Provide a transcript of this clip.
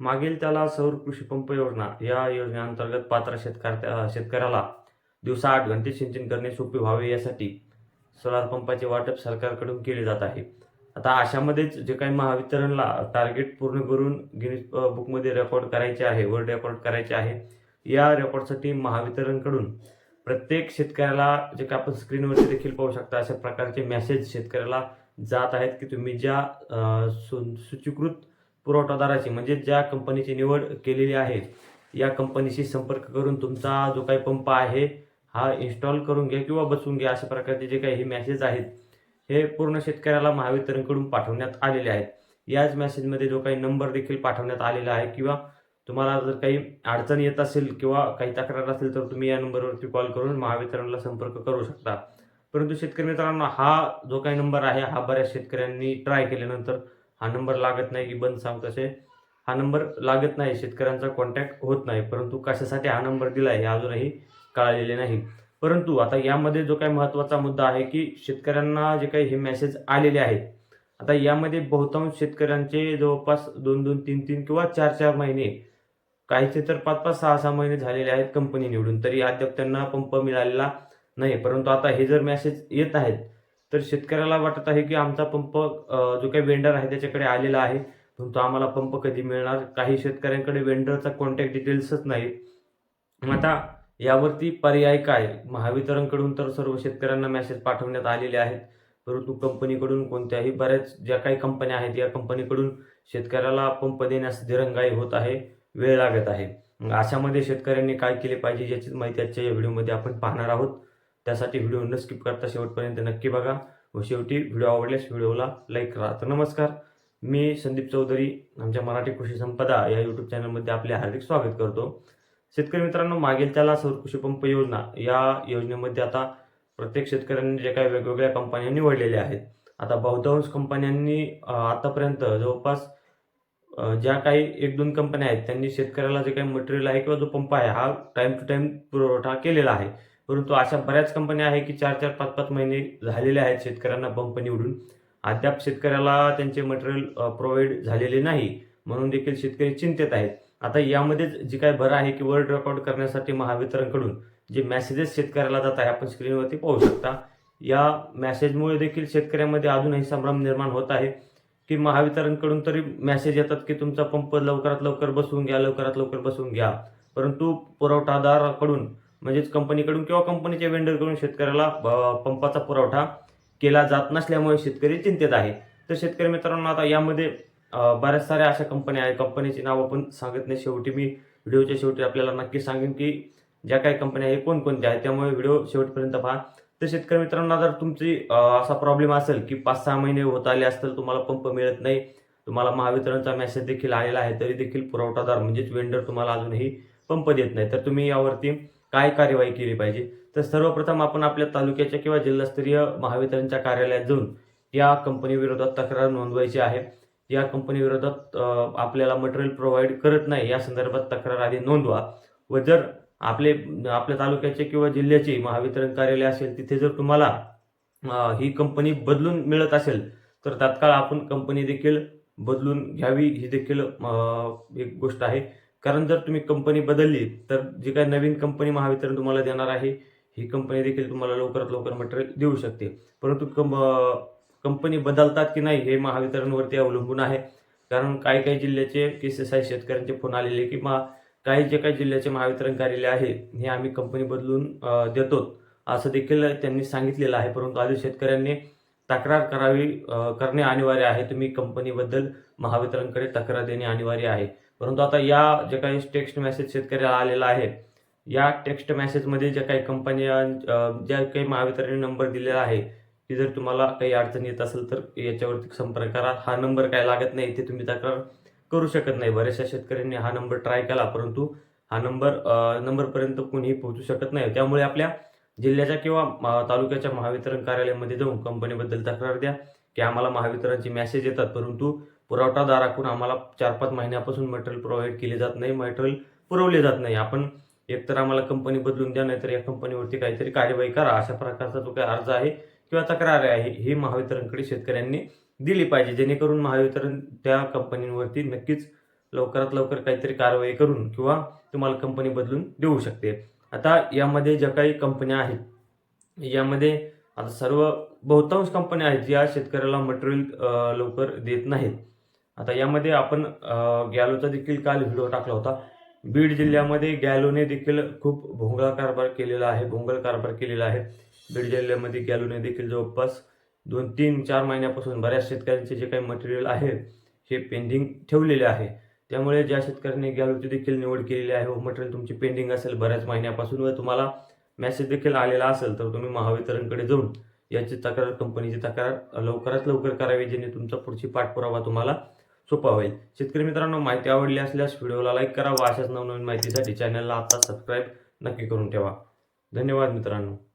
मागील त्याला सौर कृषी पंप योजना या योजनेअंतर्गत पात्र शेतकऱ्या शेतकऱ्याला दिवसा आठ घंटे सिंचन करणे सोपे व्हावे यासाठी सोलार पंपाचे वाटप सरकारकडून केले जात आहे. आता अशामध्येच जे काही महावितरणला टार्गेट पूर्ण करून गिनीज बुकमध्ये रेकॉर्ड करायचे आहे वर्ल्ड रेकॉर्ड करायचे आहे या रेकॉर्डसाठी महावितरणकडून प्रत्येक शेतकऱ्याला जे काय आपण स्क्रीनवरती देखील पाहू शकता अशा प्रकारचे मेसेज शेतकऱ्याला जात आहेत की तुम्ही ज्या सु सूचीकृत पुरवठादाराची म्हणजे ज्या कंपनीची निवड केलेली आहे या कंपनीशी संपर्क करून तुमचा जो काही पंप आहे हा इन्स्टॉल करून घ्या किंवा बसवून घ्या अशा प्रकारचे जे काही हे मॅसेज आहेत हे पूर्ण शेतकऱ्याला महावितरणकडून पाठवण्यात आलेले आहेत. याच मेसेजमध्ये जो काही नंबर देखील पाठवण्यात आलेला आहे किंवा तुम्हाला जर काही अडचण येत असेल किंवा काही तक्रार असेल तर तुम्ही या नंबरवरती कॉल करून महावितरणला संपर्क करू शकता. परंतु शेतकरी मित्रांनो हा जो काही नंबर आहे हा बऱ्याच शेतकऱ्यांनी ट्राय केल्यानंतर हा नंबर लागत नाही की बंद सांगत असे. हा नंबर लागत नाही शेतकऱ्यांचा कॉन्टॅक्ट होत नाही. परंतु कशासाठी हा नंबर दिला आहे हे अजूनही कळालेले नाही. परंतु आता यामध्ये जो काही महत्त्वाचा मुद्दा आहे की शेतकऱ्यांना जे काही हे मेसेज आलेले आहेत आता यामध्ये बहुतांश शेतकऱ्यांचे जवळपास दोन दोन तीन तीन किंवा चार चार महिने काहीचे तर पाच पाच सहा सहा महिने झालेले आहेत कंपनी निवडून. तरी अद्याप त्यांना पंप मिळालेला नाही. परंतु आता हे जर मेसेज येत आहेत तर शेतकऱ्याला वाटत आहे की आमचा पंप जो काही वेंडर आहे त्याच्याकडे आलेला आहे. तो आम्हाला पंप कधी मिळणार? काही शेतकऱ्यांकडे वेंडरचा कॉन्टॅक्ट डिटेल्सच नाही मग आता यावरती पर्याय काय? महावितरणकडून तर सर्व शेतकऱ्यांना मेसेज पाठवण्यात आलेले आहेत. परंतु कंपनीकडून कोणत्याही बऱ्याच ज्या काही कंपन्या आहेत या कंपनीकडून शेतकऱ्याला पंप देण्यास दिरंगाई होत आहे वेळ लागत आहे. मग अशामध्ये शेतकऱ्यांनी काय केले पाहिजे याचीच माहिती आजच्या या व्हिडिओमध्ये आपण पाहणार आहोत. त्यासाठी व्हिडिओ न स्किप करता शेवटपर्यंत नक्की बघा व शेवटी व्हिडिओ आवडल्यास व्हिडिओला लाईक करा. तर नमस्कार मी संदीप चौधरी आमच्या मराठी कृषी संपदा या यूट्यूब चॅनलमध्ये आपले हार्दिक स्वागत करतो. शेतकरी मित्रांनो मागील त्याला सौर कृषी पंप योजना या योजनेमध्ये आता प्रत्येक शेतकऱ्यांनी जे काही वेगवेगळ्या कंपन्या निवडलेल्या आहेत आता बहुतांश कंपन्यांनी आतापर्यंत जवळपास ज्या काही एक दोन कंपन्या आहेत त्यांनी शेतकऱ्याला जे काही मटेरियल आहे किंवा जो पंप आहे हा टाईम टू टाईम पुरवठा केलेला आहे. परंतु अशा बऱ्याच कंपन्या आहे की चार चार पाच पाच महिने झालेले आहेत शेतकऱ्यांना पंप निवडून. अद्याप शेतकऱ्याला त्यांचे मटेरियल प्रोव्हाइड झालेले नाही म्हणून देखील शेतकरी चिंतेत आहेत. आता यामध्येच जी काय भर आहे की वर्ल्ड रेकॉर्ड करण्यासाठी महावितरणकडून जे मेसेजेस शेतकऱ्याला जात आहे आपण स्क्रीनवरती पाहू शकता. या मॅसेजमुळे देखील शेतकऱ्यामध्ये अजूनही संभ्रम निर्माण होत आहे की महावितरणकडून तरी मेसेज येतात की तुमचा पंप लवकरात लवकर बसवून घ्या लवकरात लवकर बसवून घ्या. परंतु पुरवठादाराकडून म्हणजेच कंपनीकडून किंवा कंपनीच्या वेंडरकडून शेतकऱ्याला पंपाचा पुरवठा केला जात नसल्यामुळे शेतकरी चिंतेत आहे. तर शेतकरी मित्रांनो आता यामध्ये बऱ्याच साऱ्या अशा कंपन्या आहेत. कंपनीची नावं पण सांगत नाही. शेवटी मी व्हिडिओच्या शेवटी आपल्याला नक्की सांगेन की ज्या काही कंपन्या आहेत कोणकोणत्या आहेत त्यामुळे व्हिडिओ शेवटपर्यंत पहा. तर शेतकरी मित्रांनो जर तुमची असा प्रॉब्लेम असेल की पाच सहा महिने होत आले असतील तुम्हाला पंप मिळत नाही तुम्हाला महावितरणचा मेसेज देखील आलेला आहे तरी देखील पुरवठादार म्हणजेच वेंडर तुम्हाला अजूनही पंप देत नाही. तर तुम्ही यावरती काय कार्यवाही केली पाहिजे? तर सर्वप्रथम आपण आपल्या तालुक्याच्या किंवा जिल्हास्तरीय महावितरणच्या कार्यालयात जाऊन या कंपनीविरोधात तक्रार नोंदवायची आहे. या कंपनीविरोधात आपल्याला मटेरियल प्रोव्हाइड करत नाही या संदर्भात तक्रार आधी नोंदवा. व जर आपले आपल्या तालुक्याचे किंवा जिल्ह्याचे महावितरण कार्यालय असेल तिथे जर तुम्हाला ही कंपनी बदलून मिळत असेल तर तात्काळ आपण कंपनी देखील बदलून घ्यावी. ही देखील एक गोष्ट आहे. कारण जर तुम्ही कंपनी बदलली तर जी काय नवीन कंपनी महावितरण तुम्हाला देणार आहे ही कंपनी देखील तुम्हाला लवकरात लवकर मटेरियल देऊ शकते. परंतु कं कंपनी बदलतात की नाही हे महावितरणवरती अवलंबून आहे. कारण काही काही जिल्ह्याचे केसेस आहे शेतकऱ्यांचे फोन आलेले की मा काही जे काही जिल्ह्याचे महावितरण कार्यालय आहे हे आम्ही कंपनी बदलून देतो असं देखील त्यांनी सांगितलेलं आहे. परंतु आधी शेतकऱ्यांनी तक्रार करावी करणे अनिवार्य आहे. तुम्ही कंपनीबद्दल महावितरणकडे तक्रार देणे अनिवार्य आहे. परंतु आता या जे काही टेक्स्ट मेसेज शेतकऱ्याला आलेला आहे या टेक्स्ट मेसेजमध्ये ज्या काही कंपन्या ज्या काही महावितरण नंबर दिलेला आहे की जर तुम्हाला काही अडचण येत असेल तर याच्यावरती संपर्क करा. हा नंबर काय लागत नाही ते तुम्ही तक्रार करू शकत नाही. बऱ्याचशा शेतकऱ्यांनी हा नंबर ट्राय केला परंतु हा नंबर नंबरपर्यंत कोणीही पोहोचू शकत नाही. त्यामुळे आपल्या जिल्ह्याच्या किंवा तालुक्याच्या महावितरण कार्यालयामध्ये जाऊन कंपनीबद्दल तक्रार द्या की आम्हाला महावितरणचे मेसेज येतात. परंतु पुरवठादाराकडून आम्हाला चार पाच महिन्यापासून मटेरियल प्रोव्हाइड केले जात नाही मटेरियल पुरवले जात नाही. आपण एकतर आम्हाला कंपनी बदलून द्या नाहीतर या कंपनीवरती काहीतरी कार्यवाही करा अशा प्रकारचा जो काही अर्ज आहे किंवा तक्रार आहे ही महावितरणकडे शेतकऱ्यांनी दिली पाहिजे. जेणेकरून महावितरण त्या कंपनीवरती नक्कीच लवकरात लवकर काहीतरी कारवाई करून किंवा तुम्हाला कंपनी बदलून देऊ शकते. आता यामध्ये ज्या काही कंपन्या आहेत यामध्ये आता सर्व बहुतांश कंपन्या आहेत ज्या शेतकऱ्याला मटेरियल लवकर देत नाहीत. आता यामध्ये आपण गॅलोचा देखील काल व्हिडिओ टाकला होता. बीड जिल्ह्यामध्ये गॅलोने देखील खूप भोंगळा कारभार केलेला आहे भोंगळ कारभार केलेला आहे. बीड जिल्ह्यामध्ये गॅलोने देखील जवळपास दोन तीन चार महिन्यापासून बऱ्याच शेतकऱ्यांचे जे काही मटेरियल आहे हे पेंडिंग ठेवलेले आहे. त्यामुळे ज्या शेतकऱ्यांनी गॅलोची देखील निवड केलेली आहे व मटेरियल तुमची पेंडिंग असेल बऱ्याच महिन्यापासून व तुम्हाला मेसेज देखील आलेला असेल तर तुम्ही महावितरणकडे जाऊन याची तक्रार कंपनीची तक्रार लवकरात लवकर करावी जेणे तुमचा पुढची पाठपुरावा तुम्हाला सोपा होईल. शेतकरी मित्रांनो माहिती आवडली असल्यास व्हिडिओला लाईक करा व अशाच नवनवीन माहितीसाठी चॅनलला आता सबस्क्राईब नक्की करून ठेवा. धन्यवाद मित्रांनो.